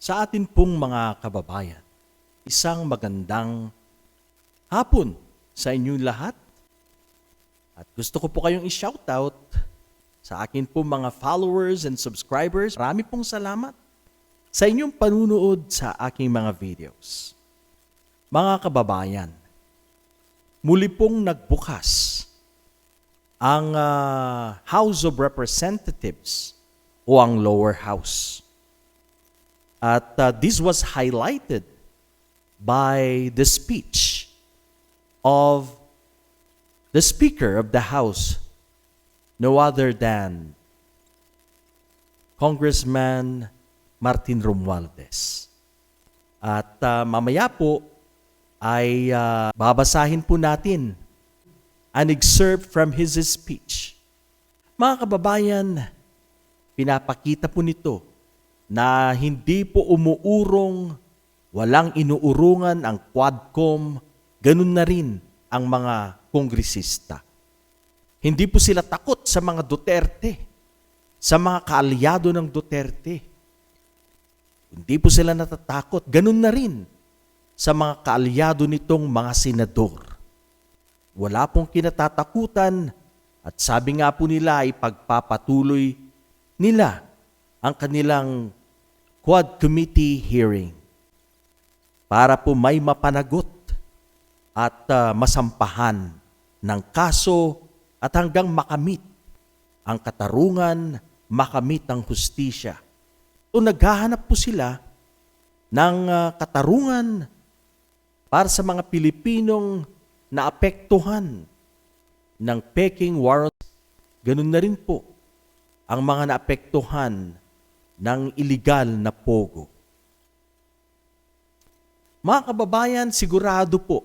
Sa atin pong mga kababayan, isang magandang hapon sa inyong lahat. At gusto ko po kayong i-shoutout sa akin po mga followers and subscribers. Marami pong salamat sa inyong panunood sa aking mga videos. Mga kababayan, muli pong nagbukas ang ah, House of Representatives o ang lower house. At uh, this was highlighted by the speech of the Speaker of the House, no other than Congressman Martin Romualdez. At uh, mamaya po ay uh, babasahin po natin an excerpt from his speech. Mga kababayan, pinapakita po nito na hindi po umuurong, walang inuurungan ang Quadcom, ganun na rin ang mga kongresista. Hindi po sila takot sa mga Duterte, sa mga kaalyado ng Duterte. Hindi po sila natatakot, ganun na rin sa mga kaalyado nitong mga senador. Wala pong kinatatakutan at sabi nga po nila ay pagpapatuloy nila ang kanilang Quad Committee hearing para po may mapanagot at ah, masampahan ng kaso at hanggang makamit ang katarungan, makamit ang hustisya. So naghahanap po sila ng ah, katarungan para sa mga Pilipinong naapektuhan ng Peking Warrant. Ganun na rin po ang mga naapektuhan ng iligal na pogo. Mga kababayan, sigurado po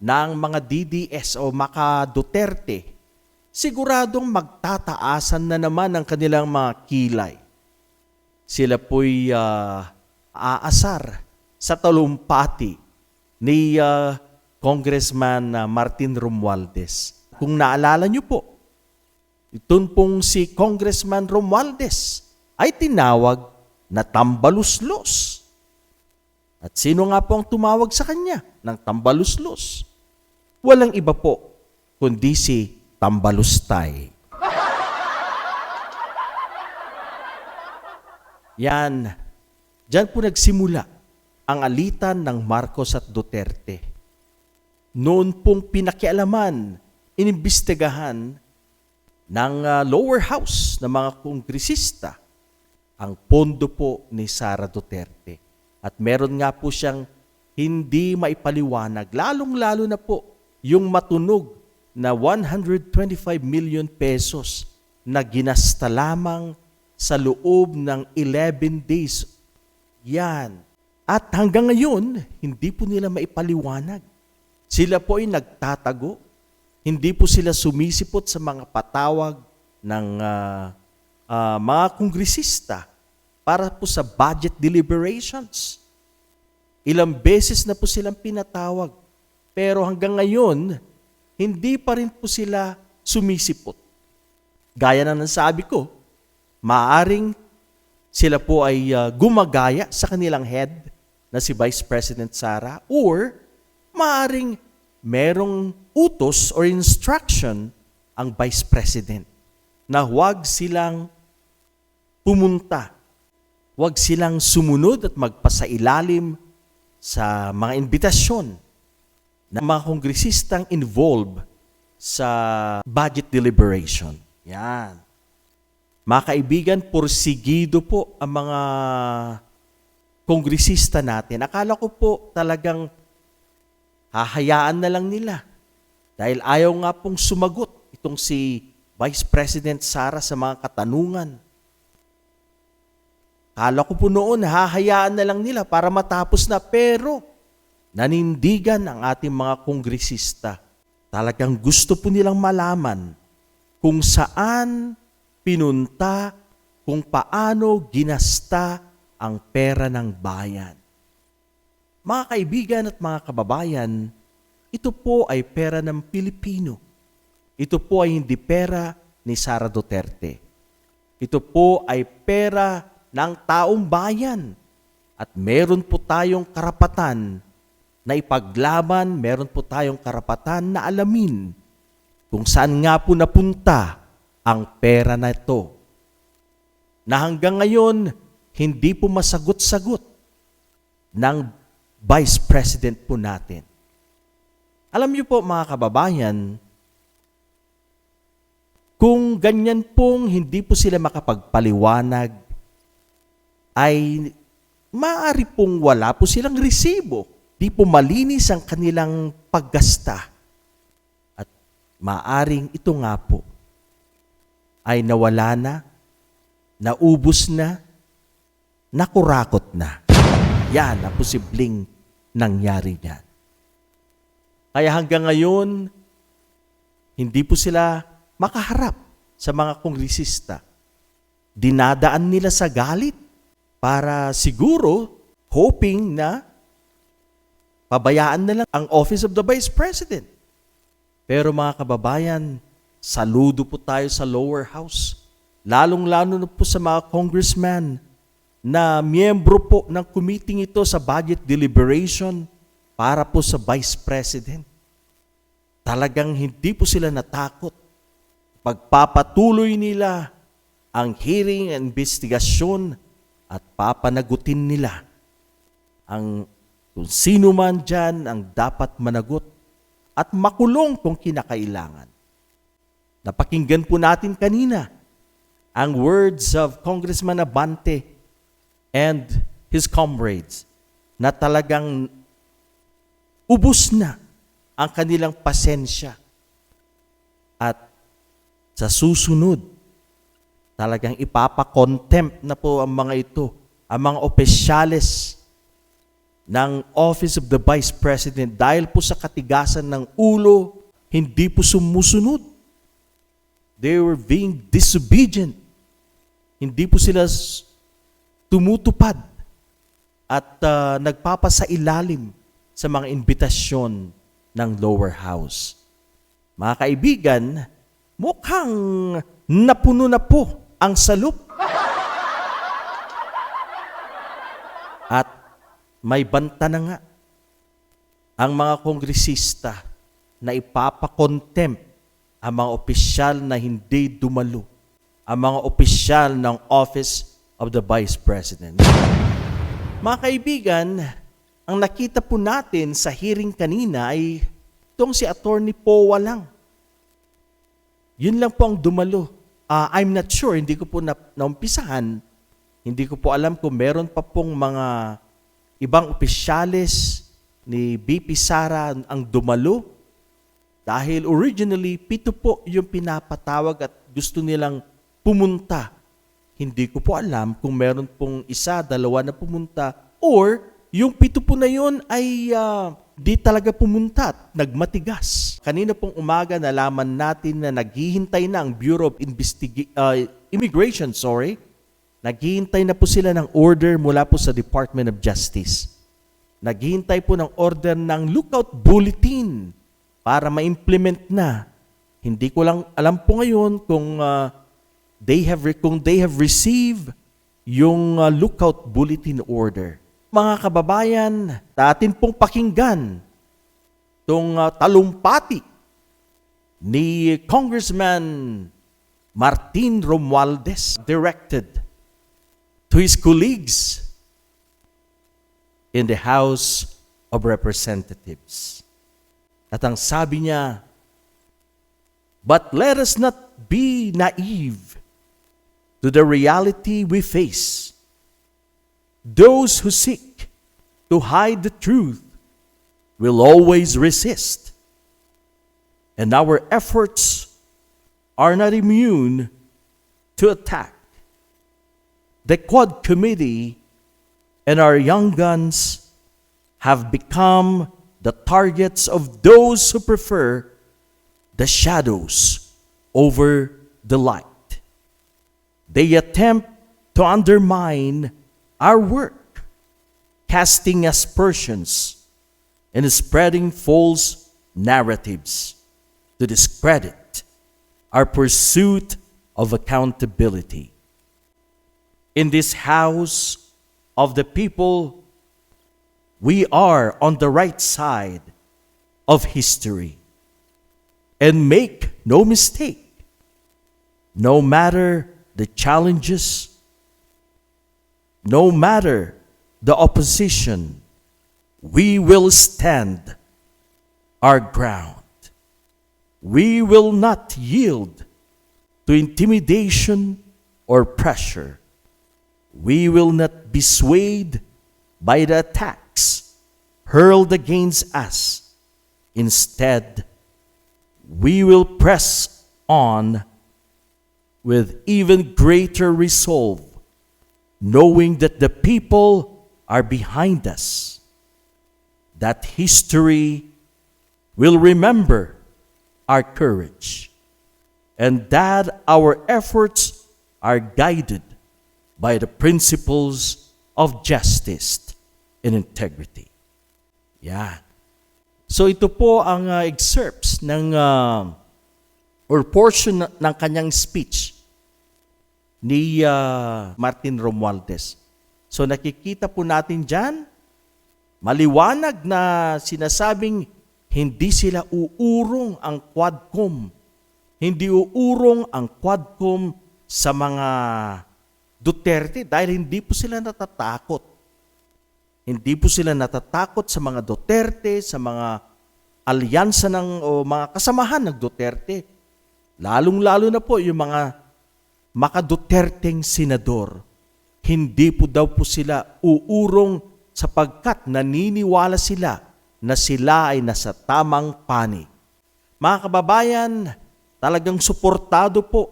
ang mga DDS o maka Duterte, siguradong magtataasan na naman ang kanilang mga kilay. Sila po'y ah, aasar sa talumpati ni ah, Congressman ah, Martin Romualdez. Kung naalala niyo po, itun pong si Congressman Romualdez ay tinawag na tambaluslos. At sino nga po ang tumawag sa kanya ng tambaluslos? Walang iba po, kundi si Tambalustay. Yan, dyan po nagsimula ang alitan ng Marcos at Duterte. Noon pong pinakialaman, inimbestigahan ng ah, lower house ng mga kongresista ang pondo po ni Sara Duterte. At meron nga po siyang hindi maipaliwanag, lalong-lalo na po yung matunog na 125 million pesos na ginasta lamang sa loob ng 11 days. Yan. At hanggang ngayon, hindi po nila maipaliwanag. Sila po ay nagtatago. Hindi po sila sumisipot sa mga patawag ng ah, ah, mga kongresista para po sa budget deliberations. Ilang beses na po silang pinatawag. Pero hanggang ngayon, hindi pa rin po sila sumisipot. Gaya na ng sabi ko, maaring sila po ay ah, gumagaya sa kanilang head na si Vice President Sara or maaring merong utos or instruction ang Vice President na huwag silang pumunta, huwag silang sumunod at magpasailalim sa mga imbitasyon ng mga kongresistang involved sa budget deliberation. Yan. Mga kaibigan, porsigido po ang mga kongresista natin. Akala ko po talagang hahayaan na lang nila. Dahil ayaw nga pong sumagot itong si Vice President Sara sa mga katanungan. Kala ko po noon, hahayaan na lang nila para matapos na. Pero, nanindigan ang ating mga kongresista. Talagang gusto po nilang malaman kung saan pinunta, kung paano ginasta ang pera ng bayan. Mga kaibigan at mga kababayan, ito po ay pera ng Pilipino. Ito po ay hindi pera ni Sara Duterte. Ito po ay pera ng taong bayan At meron po tayong karapatan na ipaglaban, meron po tayong karapatan na alamin kung saan nga po napunta ang pera na ito. Na hanggang ngayon, hindi po masagot-sagot ng Vice President po natin. Alam niyo po mga kababayan, kung ganyan pong hindi po sila makapagpaliwanag, ay maaari pong wala po silang resibo. Di po malinis ang kanilang paggasta. At maaring ito nga po ay nawala na, naubos na, nakurakot na. Yan ang posibleng nangyari niyan. Kaya hanggang ngayon, hindi po sila makaharap sa mga kongresista. Dinadaan nila sa galit para siguro hoping na pabayaan na lang ang Office of the Vice President. Pero mga kababayan, saludo po tayo sa lower house. Lalong-lalo na po sa mga congressman na miyembro po ng committee ito sa budget deliberation para po sa Vice President. Talagang hindi po sila natakot. Pagpapatuloy nila ang hearing and investigasyon at papanagutin nila ang kung sino man dyan ang dapat managot at makulong kung kinakailangan. Napakinggan po natin kanina ang words of Congressman Abante and his comrades na talagang ubus na ang kanilang pasensya. At sa susunod, talagang ipapakontempt na po ang mga ito, ang mga opisyales ng Office of the Vice President dahil po sa katigasan ng ulo, hindi po sumusunod. They were being disobedient. Hindi po sila tumutupad at uh, nagpapasailalim sa mga imbitasyon ng lower house. Mga kaibigan, mukhang napuno na po ang salup. At may banta na nga ang mga kongresista na ipapakontempt ang mga opisyal na hindi dumalo, ang mga opisyal ng Office of the Vice President. Mga kaibigan, ang nakita po natin sa hearing kanina ay itong si Attorney Powa lang. Yun lang po ang dumalo. Ah, I'm not sure, hindi ko po na, naumpisahan. Hindi ko po alam kung meron pa pong mga ibang opisyales ni BP Sara ang dumalo. Dahil originally, pito po yung pinapatawag at gusto nilang pumunta. Hindi ko po alam kung meron pong isa, dalawa na pumunta or yung pito po na yun ay ah, di talaga pumunta at nagmatigas. Kanina pong umaga nalaman natin na naghihintay na ang Bureau of Investiga- ah, Immigration, sorry. Naghihintay na po sila ng order mula po sa Department of Justice. Naghihintay po ng order ng lookout bulletin para ma-implement na. Hindi ko lang alam po ngayon kung ah, they have kung they have received yung ah, lookout bulletin order. Mga kababayan, atin pong pakinggan tong ah, talumpati ni Congressman Martin Romualdez directed to his colleagues in the House of Representatives. At ang sabi niya, But let us not be naive to the reality we face. Those who seek to hide the truth will always resist. And our efforts are not immune to attack. The Quad Committee and our young guns have become the targets of those who prefer the shadows over the light. They attempt to undermine our work, casting aspersions and spreading false narratives to discredit our pursuit of accountability. In this house of the people, we are on the right side of history. And make no mistake, no matter the challenges, no matter the opposition, we will stand our ground. We will not yield to intimidation or pressure. We will not be swayed by the attacks hurled against us. Instead, we will press on with even greater resolve, knowing that the people are behind us, that history will remember our courage, and that our efforts are guided by the principles of justice and integrity. Yan. So ito po ang uh, excerpts ng uh, or portion ng kanyang speech ni uh, Martin Romualdez. So nakikita po natin dyan, maliwanag na sinasabing hindi sila uurong ang Quadcom. Hindi uurong ang Quadcom sa mga Duterte dahil hindi po sila natatakot. Hindi po sila natatakot sa mga Duterte, sa mga alyansa ng o mga kasamahan ng Duterte. Lalong-lalo na po yung mga makaduterteng senador. Hindi po daw po sila uurong sapagkat naniniwala sila na sila ay nasa tamang panig. Mga kababayan, talagang suportado po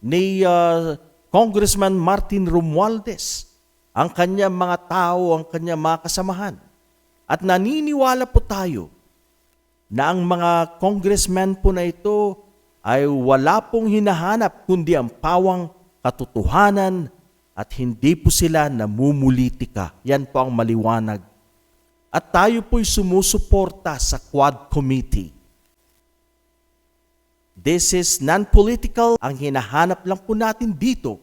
ni uh, Congressman Martin Romualdez ang kanyang mga tao, ang kanyang mga kasamahan. At naniniwala po tayo na ang mga congressman po na ito ay wala pong hinahanap kundi ang pawang katotohanan at hindi po sila namumulitika. Yan po ang maliwanag. At tayo po'y sumusuporta sa Quad Committee. This is non-political. Ang hinahanap lang po natin dito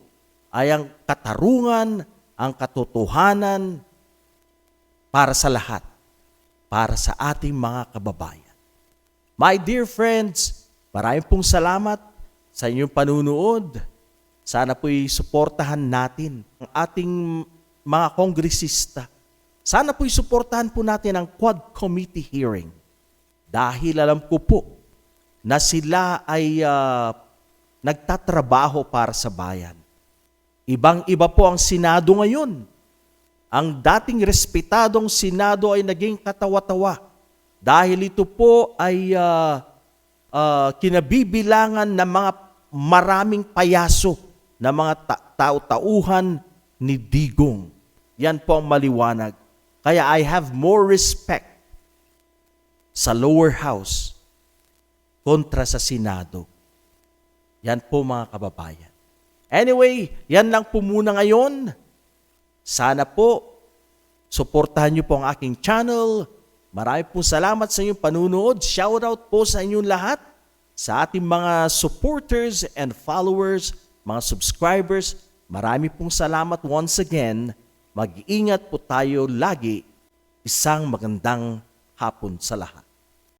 ay ang katarungan, ang katotohanan para sa lahat, para sa ating mga kababayan. My dear friends, maraming pong salamat sa inyong panunood. Sana po'y suportahan natin ang ating mga kongresista. Sana po'y suportahan po natin ang Quad Committee hearing. Dahil alam ko po na sila ay ah, nagtatrabaho para sa bayan. Ibang-iba po ang Senado ngayon. Ang dating respetadong Senado ay naging katawa-tawa dahil ito po ay ah, ah, kinabibilangan ng mga maraming payaso na mga ta- tao-tauhan ni Digong. Yan po ang maliwanag. Kaya I have more respect sa lower house kontra sa Senado. Yan po mga kababayan. Anyway, yan lang po muna ngayon. Sana po, suportahan niyo po ang aking channel. Marami po salamat sa inyong panunood. Shoutout po sa inyong lahat, sa ating mga supporters and followers, mga subscribers. Marami pong salamat once again. Mag-iingat po tayo lagi. Isang magandang hapon sa lahat.